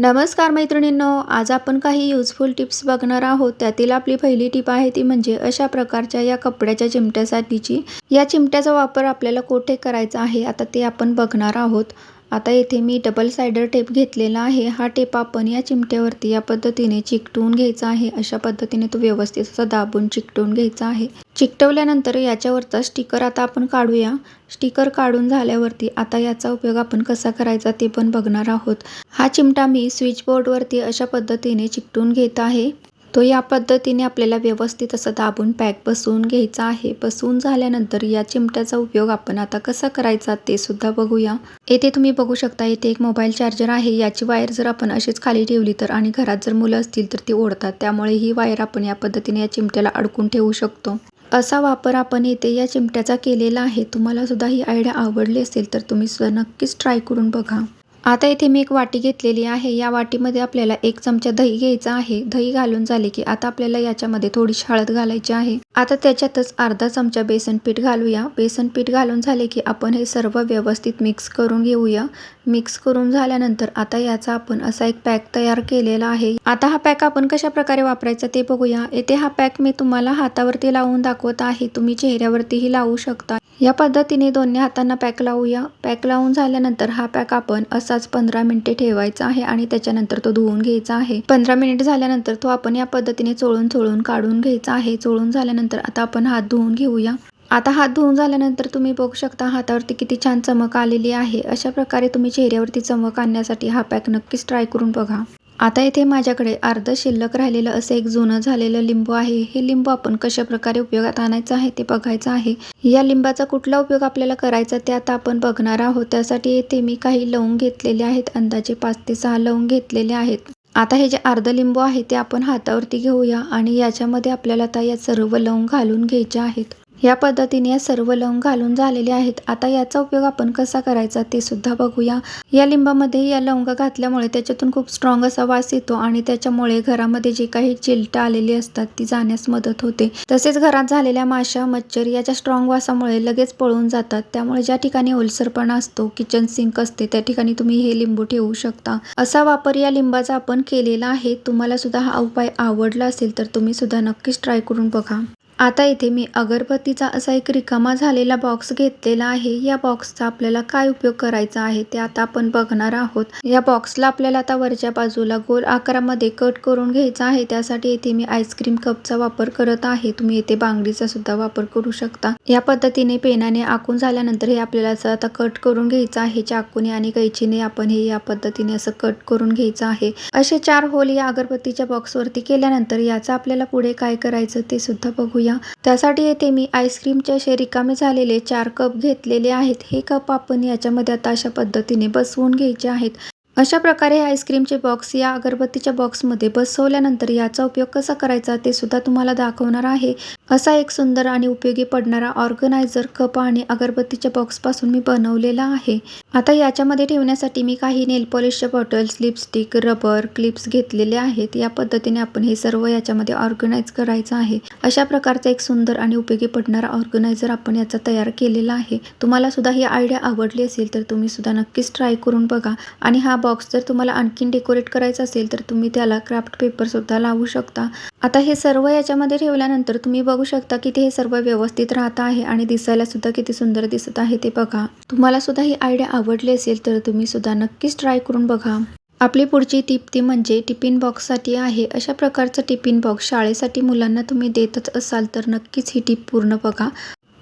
नमस्कार मैत्रिणींनो आज आपण काही युजफुल टिप्स बघणार आहोत. त्यातील आपली पहिली टिप आहे ती म्हणजे अशा प्रकारच्या या कपड्याच्या चिमट्यासाठीची. या चिमट्याचा वापर आपल्याला कोठे करायचा आहे आता ते आपण बघणार आहोत. आता येथे मी डबल सायडर टेप घेतलेला आहे. हा टेप आपण या चिमट्यावरती या पद्धतीने चिकटवून घ्यायचा आहे. अशा पद्धतीने तो व्यवस्थित असा दाबून चिकटवून घ्यायचा आहे. चिकटवल्यानंतर याच्यावरचा स्टिकर आता आपण काढूया. स्टिकर काढून झाल्यावरती आता याचा उपयोग आपण कसा करायचा ते पण बघणार आहोत. हा चिमटा मी स्विच बोर्डवरती अशा पद्धतीने चिकटून घेत आहे. तो या पद्धतीने आपल्याला व्यवस्थित असं दाबून पॅक बसवून घ्यायचा आहे. बसवून झाल्यानंतर या चिमट्याचा उपयोग आपण आता कसा करायचा ते सुद्धा बघूया. येथे तुम्ही बघू शकता येथे एक मोबाईल चार्जर आहे. याची वायर जर आपण अशीच खाली ठेवली तर आणि घरात जर मुलं असतील तर ती ओढतात. त्यामुळे ही वायर आपण या पद्धतीने या चिमट्याला अडकून ठेवू शकतो. असा वापर आपण येथे या चिमट्याचा केलेला आहे. तुम्हाला सुद्धा ही आयडिया आवडली असेल तर तुम्ही सुद्धा नक्कीच ट्राय करून बघा. आता इथे मी एक वाटी घेतलेली आहे. या वाटीमध्ये आपल्याला एक चमचा दही घ्यायचा आहे. दही घालून झाले की आता आपल्याला याच्यामध्ये थोडीशी हळद घालायची आहे. आता त्याच्यातच अर्धा चमचा बेसन पीठ घालूया. बेसन पीठ घालून झाले की आपण हे सर्व व्यवस्थित मिक्स करून घेऊया. मिक्स करून झाल्यानंतर आता याचा आपण असा एक पॅक तयार केलेला आहे. आता हा पॅक आपण कशा प्रकारे वापरायचा ते बघूया. येथे हा पॅक मी तुम्हाला हातावरती लावून दाखवत आहे. तुम्ही चेहऱ्यावरतीही लावू शकता. या पद्धतीने दोन्ही हातांना पॅक लावूया. पॅक लावून झाल्यानंतर हा पॅक आपण असाच पंधरा मिनिटे ठेवायचा आहे आणि त्याच्यानंतर तो धुवून घ्यायचा आहे. पंधरा मिनिट झाल्यानंतर तो आपण या पद्धतीने चोळून चोळून काढून घ्यायचा आहे. चोळून झाल्यानंतर आता आपण हात धुवून घेऊया. आता हात धुवून झाल्यानंतर तुम्ही बघू शकता हातावरती किती छान चमक आलेली आहे. अशा प्रकारे तुम्ही चेहऱ्यावरती चमक आणण्यासाठी हा पॅक नक्कीच ट्राय करून बघा. आता इथे माझ्याकडे अर्ध शिल्लक राहिलेलं असं एक जुनं झालेलं लिंबू आहे. हे लिंबू आपण कशा प्रकारे उपयोगात आणायचं आहे ते बघायचं आहे. या लिंबाचा कुठला उपयोग आपल्याला करायचा ते आता आपण बघणार आहोत. त्यासाठी येथे मी काही लवंग घेतलेले आहेत. अंदाजे पाच ते सहा लवंग घेतलेले आहेत. आता हे जे अर्ध लिंबू आहे ते आपण हातावरती घेऊया आणि याच्यामध्ये आपल्याला आता या सर्व लवंग घालून घ्यायच्या आहेत. या पद्धतीने या सर्व लवंग घालून झालेले आहेत. आता याचा उपयोग आपण कसा करायचा ते सुद्धा बघूया. या लिंबामध्ये या लवंग घातल्यामुळे त्याच्यातून खूप स्ट्रॉंग असा वास येतो आणि त्याच्यामुळे घरामध्ये जे काही चिलट आलेली असतात ती जाण्यास मदत होते. तसेच घरात झालेल्या माशा मच्छर याच्या स्ट्रॉंग वासामुळे लगेच पळून जातात. त्यामुळे ज्या ठिकाणी ओलसरपणा असतो किचन सिंक असते त्या ठिकाणी तुम्ही हे लिंबू ठेवू शकता. असा वापर या लिंबाचा आपण केलेला आहे. तुम्हाला सुद्धा हा उपाय आवडला असेल तर तुम्ही सुद्धा नक्कीच ट्राय करून बघा. आता इथे मी अगरबत्तीचा असा एक रिकामा झालेला बॉक्स घेतलेला आहे. या बॉक्सचा आपल्याला काय उपयोग करायचा आहे ते आता आपण बघणार आहोत. या बॉक्सला आपल्याला आता वरच्या बाजूला गोल आकारामध्ये कट करून घ्यायचा आहे. त्यासाठी इथे मी आईस्क्रीम कपचा वापर करत आहे. तुम्ही इथे बांगडीचा सुद्धा वापर करू शकता. या पद्धतीने पेनाने आखून झाल्यानंतर हे आपल्याला असं आता कट करून घ्यायचं आहे. चाकूने आणि कैचीने आपण हे या पद्धतीने असं कट करून घ्यायचं आहे. असे चार होल या अगरबत्तीच्या बॉक्सवरती केल्यानंतर याचा आपल्याला पुढे काय करायचं ते सुद्धा बघूया. त्यासाठी येथे मी आईस्क्रीमचे असे रिकामे झालेले चार कप घेतलेले आहेत. हे कप आपण याच्यामध्ये आता अशा पद्धतीने बसवून घ्यायचे आहेत. अशा प्रकारे आईस्क्रीमचे बॉक्स या अगरबत्तीच्या बॉक्समध्ये बसवल्यानंतर याचा उपयोग कसा करायचा ते सुद्धा तुम्हाला दाखवणार आहे. असा एक सुंदर आणि उपयोगी पडणारा ऑर्गनायझर कप आणि अगरबत्तीच्या बॉक्सपासून मी बनवलेला आहे. आता याच्यामध्ये ठेवण्यासाठी मी काही नेल पॉलिशच्या बॉटल्स लिपस्टिक रबर क्लिप्स घेतलेले आहेत. या पद्धतीने आपण हे सर्व याच्यामध्ये ऑर्गनाईज करायचं आहे. अशा प्रकारचा एक सुंदर आणि उपयोगी पडणारा ऑर्गनायझर आपण याचा तयार केलेला आहे. तुम्हाला सुद्धा ही आयडिया आवडली असेल तर तुम्ही सुद्धा नक्कीच ट्राय करून बघा आणि हा बॉक्स जर तुम्हाला आणखीन डेकोरेट करायचा असेल तर तुम्ही त्याला क्राफ्ट पेपर सुद्धा लावू शकता. आता हे सर्व याच्यामध्ये ठेवल्यानंतर तुम्ही बघू शकता की ते हे सर्व व्यवस्थित राहत आहे आणि दिसायला सुद्धा किती सुंदर दिसत आहे ते बघा. तुम्हाला सुद्धा ही आयडिया आवडली असेल तर तुम्ही सुद्धा नक्कीच ट्राय करून बघा. आपली पुढची टिप ती म्हणजे टिफिन बॉक्ससाठी आहे. अशा प्रकारचं टिफिन बॉक्स शाळेसाठी मुलांना तुम्ही देतच असाल तर नक्कीच ही टिप पूर्ण बघा.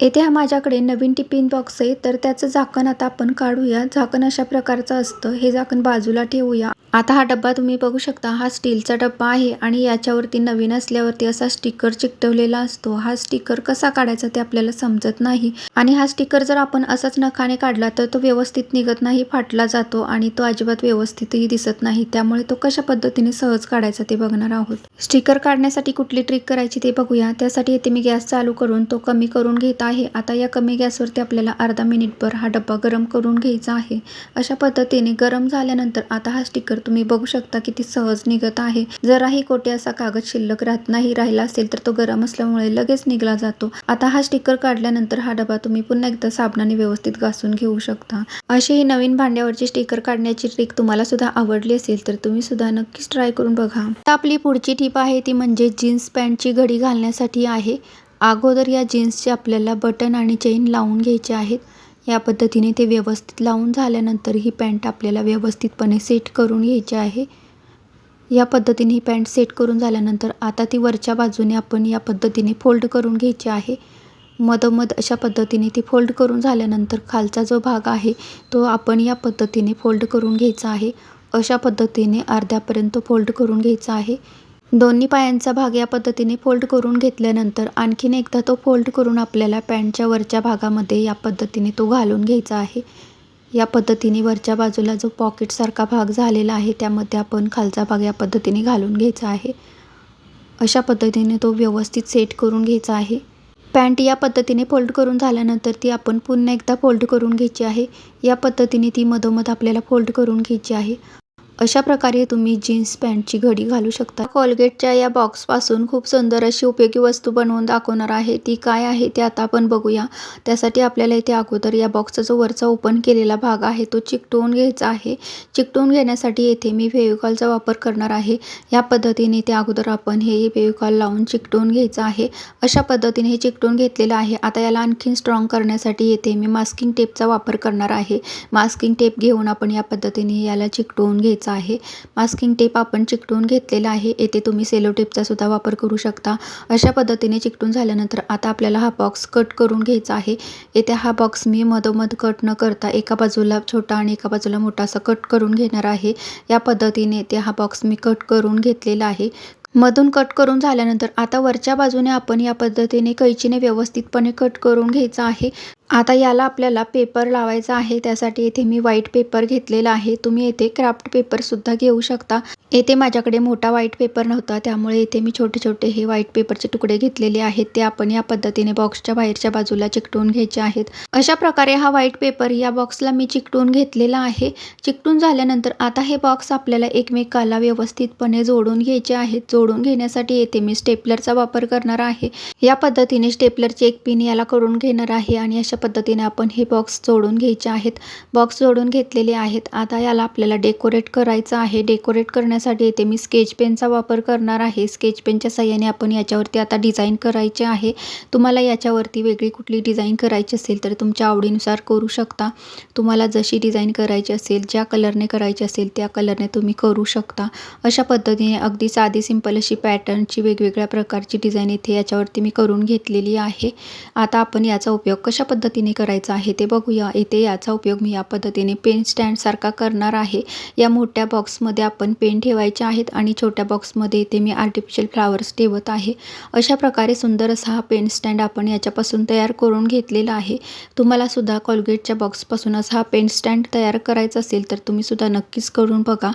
येथे हा माझ्याकडे नवीन टिफिन बॉक्स आहे तर त्याचं झाकण आता आपण काढूया. झाकण अशा प्रकारचं असतं. हे झाकण बाजूला ठेवूया. आता हा डब्बा तुम्ही बघू शकता हा स्टीलचा डब्बा आहे आणि याच्यावरती नवीन असल्यावरती असा स्टिकर चिकटवलेला असतो. हा स्टिकर कसा काढायचा ते आपल्याला समजत नाही आणि हा स्टिकर जर आपण असाच नखाने काढला तर तो व्यवस्थित निघत नाही फाटला जातो आणि तो अजिबात व्यवस्थितही दिसत नाही. त्यामुळे तो कशा पद्धतीने सहज काढायचा ते बघणार आहोत. स्टिकर काढण्यासाठी कुठली ट्रिक करायची ते बघूया. त्यासाठी येथे मी गॅस चालू करून तो कमी करून घेत आहे. आता या कमी गॅसवरती आपल्याला अर्धा मिनिटभर हा डब्बा गरम करून घ्यायचा आहे. अशा पद्धतीने गरम झाल्यानंतर आता हा स्टिकर तुम्ही बघू शकता किती सहज निघत आहे. जराही कोठे असा कागद शिल्लक राहत नाही राहिला असेल तर तो गरम असल्यामुळे लगेच निघला जातो. आता हा स्टिकर काढल्यानंतर हा डबा तुम्ही पुन्हा एकदा साबणाने व्यवस्थित घासून घेऊ शकता. अशी ही नवीन भांड्यावरची स्टिकर काढण्याची ट्रिक तुम्हाला सुद्धा आवडली असेल तर तुम्ही सुद्धा नक्कीच ट्राय करून बघा. आपली पुढची टीप आहे ती म्हणजे जीन्स पॅन्टची घडी घालण्यासाठी आहे. अगोदर या जीन्सचे आपल्याला बटन आणि चेन लावून घ्यायचे आहेत. या पद्धतीने ते व्यवस्थित लावून झाल्यानंतर ही पॅन्ट आपल्याला व्यवस्थितपणे सेट करून घ्यायची आहे. या पद्धतीने ही पॅन्ट सेट करून झाल्यानंतर आता ती वरच्या बाजूने आपण या पद्धतीने फोल्ड करून घ्यायची आहे. मधोमध अशा पद्धतीने ती फोल्ड करून झाल्यानंतर खालचा जो भाग आहे तो आपण या पद्धतीने फोल्ड करून घ्यायचा आहे. अशा पद्धतीने अर्ध्यापर्यंत फोल्ड करून घ्यायचा आहे. दोन्ही पायांचा भाग या पद्धतीने फोल्ड करून घेतल्यानंतर आणखीन एकदा तो फोल्ड करून आपल्याला पॅन्टच्या वरच्या भागामध्ये या पद्धतीने तो घालून घ्यायचा आहे. या पद्धतीने वरच्या बाजूला जो पॉकेटसारखा भाग झालेला आहे त्यामध्ये आपण खालचा भाग या पद्धतीने घालून घ्यायचा आहे. अशा पद्धतीने तो व्यवस्थित सेट करून घ्यायचा आहे. पॅन्ट या पद्धतीने फोल्ड करून झाल्यानंतर ती आपण पुन्हा एकदा फोल्ड करून घ्यायची आहे. या पद्धतीने ती मधोमध आपल्याला फोल्ड करून घ्यायची आहे. अशा प्रकारे तुम्ही जीन्स पॅन्टची घडी घालू शकता. कॉलगेटच्या या बॉक्सपासून खूप सुंदर अशी उपयोगी वस्तू बनवून दाखवणार आहे. ती काय आहे ते आता आपण बघूया. त्यासाठी आपल्याला इथे अगोदर या बॉक्सचा जो वरचा ओपन केलेला भाग आहे तो चिकटवून घ्यायचा आहे. चिकटवून घेण्यासाठी येथे मी फेविकॉलचा वापर करणार आहे. या पद्धतीने ते अगोदर आपण हे फेविकॉल लावून चिकटवून घ्यायचं आहे. अशा पद्धतीने हे चिकटवून घेतलेलं आहे. आता याला आणखीन स्ट्रॉंग करण्यासाठी येथे मी मास्किंग टेपचा वापर करणार आहे. मास्किंग टेप घेऊन आपण या पद्धतीने याला चिकटवून घ्यायचं आहे. मास्किंग टेप आपण चिकटून घेतलेला आहे. येथे तुम्ही सेलो टेपचा सुद्धा वापर करू शकता. अशा पद्धतीने चिकटून झाल्यानंतर आता आपल्याला हा बॉक्स कट करून घ्यायचा आहे. येथे हा बॉक्स मी मधोमध कट न करता एका बाजूला छोटा आणि एका बाजूला मोठा असा कट करून घेणार आहे. या पद्धतीने ते हा बॉक्स मी कट करून घेतलेला आहे. मधून कट करून झाल्यानंतर आता वरच्या बाजूने आपण या पद्धतीने कैचीने व्यवस्थितपणे कट करून घ्यायचं आहे. आता याला आपल्याला पेपर लावायचा आहे. त्यासाठी येथे मी व्हाईट पेपर घेतलेला आहे. तुम्ही येथे क्राफ्ट पेपरसुद्धा घेऊ शकता. येथे माझ्याकडे मोठा व्हाईट पेपर नव्हता. त्यामुळे येथे मी छोटे छोटे हे व्हाईट पेपरचे तुकडे घेतलेले आहेत. ते आपण या पद्धतीने बॉक्सच्या बाहेरच्या बाजूला चिकटून घ्यायचे आहेत. अशा प्रकारे हा व्हाईट पेपर या बॉक्सला मी चिकटून घेतलेला आहे. चिकटून झाल्यानंतर आता हे बॉक्स आपल्याला एकमेकाला व्यवस्थितपणे जोडून घ्यायचे आहेत. जोडून घेण्यासाठी येथे मी स्टेपलरचा वापर करणार आहे. या पद्धतीने स्टेपलरची एक पिन याला करून घेणार आहे आणि अशा पद्धतीने आपण हे बॉक्स जोडून घ्यायचे आहेत. बॉक्स जोडून घेतलेले आहेत. आता याला आपल्याला डेकोरेट करायचं आहे. डेकोरेट करण्यासाठी येथे मी स्केच पेनचा वापर करणार आहे. स्केच पेनच्या साह्याने आपण याच्यावरती आता डिझाईन करायचे आहे. तुम्हाला याच्यावरती वेगळी कुठली डिझाईन करायची असेल तर तुमच्या आवडीनुसार करू शकता. तुम्हाला जशी डिझाईन करायची असेल ज्या कलरने करायची असेल त्या कलरने तुम्ही करू शकता. अशा पद्धतीने अगदी साधी सिंपल अशी पॅटर्नची वेगवेगळ्या प्रकारची डिझाईन इथे याच्यावरती मी करून घेतलेली आहे. आता आपण याचा उपयोग कशा पद्धतीने पद्धतीने करायचं आहे ते बघूया. इथे याचा उपयोग मी या पद्धतीने पेन स्टँडसारखा करणार आहे. या मोठ्या बॉक्समध्ये आपण पेन ठेवायचे आहेत आणि छोट्या बॉक्समध्ये इथे मी आर्टिफिशियल फ्लावर्स ठेवत आहे. अशा प्रकारे सुंदर असा हा पेन स्टँड आपण याच्यापासून तयार करून घेतलेला आहे. तुम्हाला सुद्धा कॉलगेटच्या बॉक्सपासूनच हा पेन स्टँड तयार करायचा असेल तर तुम्ही सुद्धा नक्कीच करून बघा.